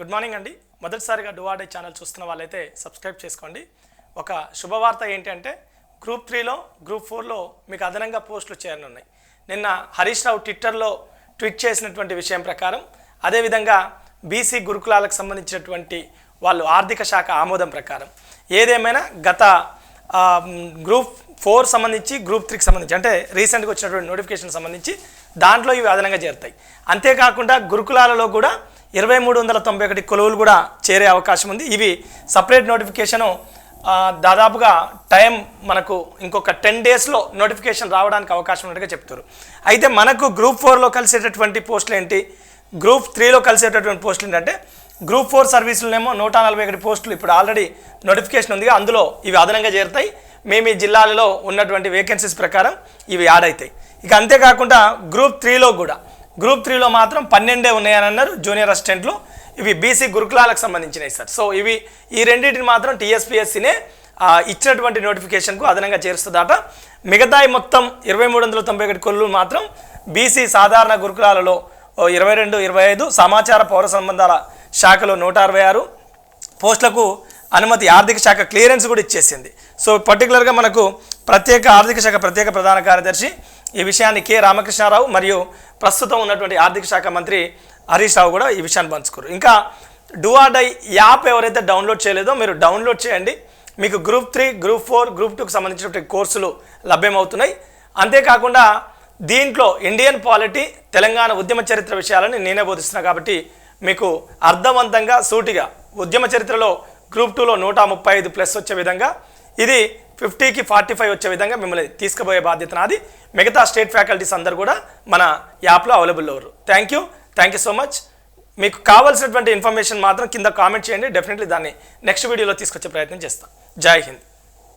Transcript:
Good morning అండి. మొదటిసారిగా డువాడే channel చూస్తున్న వాళ్ళైతే సబ్స్క్రైబ్ చేసుకోండి. ఒక శుభవార్త ఏంటంటే గ్రూప్ త్రీలో గ్రూప్ ఫోర్లో మీకు అదనంగా పోస్టులు చేరనున్నాయి. నిన్న హరీష్ రావు ట్విట్టర్లో ట్వీట్ చేసినటువంటి విషయం ప్రకారం అదేవిధంగా బీసీ గురుకులాలకు సంబంధించినటువంటి వాళ్ళు ఆర్థిక శాఖ ఆమోదం ప్రకారం ఏదేమైనా గత గ్రూప్ ఫోర్ సంబంధించి గ్రూప్ త్రీకి సంబంధించి అంటే రీసెంట్గా వచ్చినటువంటి నోటిఫికేషన్ సంబంధించి దాంట్లో ఇవి అదనంగా చేరుతాయి. అంతేకాకుండా గురుకులాలలో కూడా ఇరవై మూడు వందల తొంభై ఒకటి కొలువులు కూడా చేరే అవకాశం ఉంది. ఇవి సపరేట్ నోటిఫికేషను దాదాపుగా టైం మనకు ఇంకొక టెన్ డేస్లో నోటిఫికేషన్ రావడానికి అవకాశం ఉన్నట్టుగా చెప్తారు. అయితే మనకు గ్రూప్ ఫోర్లో కలిసేటటువంటి పోస్టులు ఏంటి? గ్రూప్ త్రీలో కలిసేటటువంటి పోస్టులు ఏంటంటే గ్రూప్ ఫోర్ సర్వీసులనేమో నూట నలభై ఒకటి పోస్టులు ఇప్పుడు ఆల్రెడీ నోటిఫికేషన్ ఉంది అందులో ఇవి అదనంగా చేరుతాయి. మేము ఈ జిల్లాలలో ఉన్నటువంటి వేకెన్సీస్ ప్రకారం ఇవి యాడ్ అవుతాయి. ఇక అంతేకాకుండా గ్రూప్ త్రీలో కూడా గ్రూప్ త్రీలో మాత్రం పన్నెండే ఉన్నాయని అన్నారు జూనియర్ అసిస్టెంట్లు. ఇవి బీసీ గురుకులాలకు సంబంధించినవి సార్. సో ఇవి ఈ రెండింటిని మాత్రం టీఎస్పీఎస్సీనే ఇచ్చినటువంటి నోటిఫికేషన్కు అదనంగా చేరుస్తుందట. మిగతాయి మొత్తం ఇరవై మూడు వందల తొంభై ఒకటి కొల్లు మాత్రం బీసీ సాధారణ గురుకులాలలో ఇరవై రెండు ఇరవై ఐదు సమాచార పౌర సంబంధాల శాఖలో నూట అరవై ఆరు. పోస్టులకు అనుమతి ఆర్థిక శాఖ క్లియరెన్స్ కూడా ఇచ్చేసింది. సో పర్టికులర్గా మనకు ప్రత్యేక ఆర్థిక శాఖ ప్రత్యేక ప్రధాన కార్యదర్శి ఈ విషయాన్ని కె రామకృష్ణారావు మరియు ప్రస్తుతం ఉన్నటువంటి ఆర్థిక శాఖ మంత్రి హరీష్ రావు కూడా ఈ విషయాన్ని పంచుకోరు ఇంకా డూఆర్డై యాప్ ఎవరైతే డౌన్లోడ్ చేయలేదో మీరు డౌన్లోడ్ చేయండి. మీకు group three group four group టూకి సంబంధించినటువంటి కోర్సులు లభ్యమవుతున్నాయి. అంతేకాకుండా దీంట్లో ఇండియన్ పాలిటీ తెలంగాణ ఉద్యమ చరిత్ర విషయాలని నేనే బోధిస్తున్నా కాబట్టి మీకు అర్థవంతంగా సూటిగా ఉద్యమ చరిత్రలో గ్రూప్ టూలో నూట ముప్పై ఐదు ప్లస్ వచ్చే విధంగా ఇది ఫిఫ్టీకి ఫార్టీ ఫైవ్ వచ్చే విధంగా మిమ్మల్ని తీసుకుపోయే బాధ్యత నాది. మిగతా స్టేట్ ఫ్యాకల్టీస్ అందరు కూడా మన యాప్లో అవైలబుల్ అవ్వరు thank you thank you so much మీకు కావాల్సినటువంటి ఇన్ఫర్మేషన్ మాత్రం కింద కామెంట్ చేయండి. డెఫినెట్లీ దాన్ని నెక్స్ట్ వీడియోలో తీసుకొచ్చే ప్రయత్నం చేస్తాం. జై హింద్.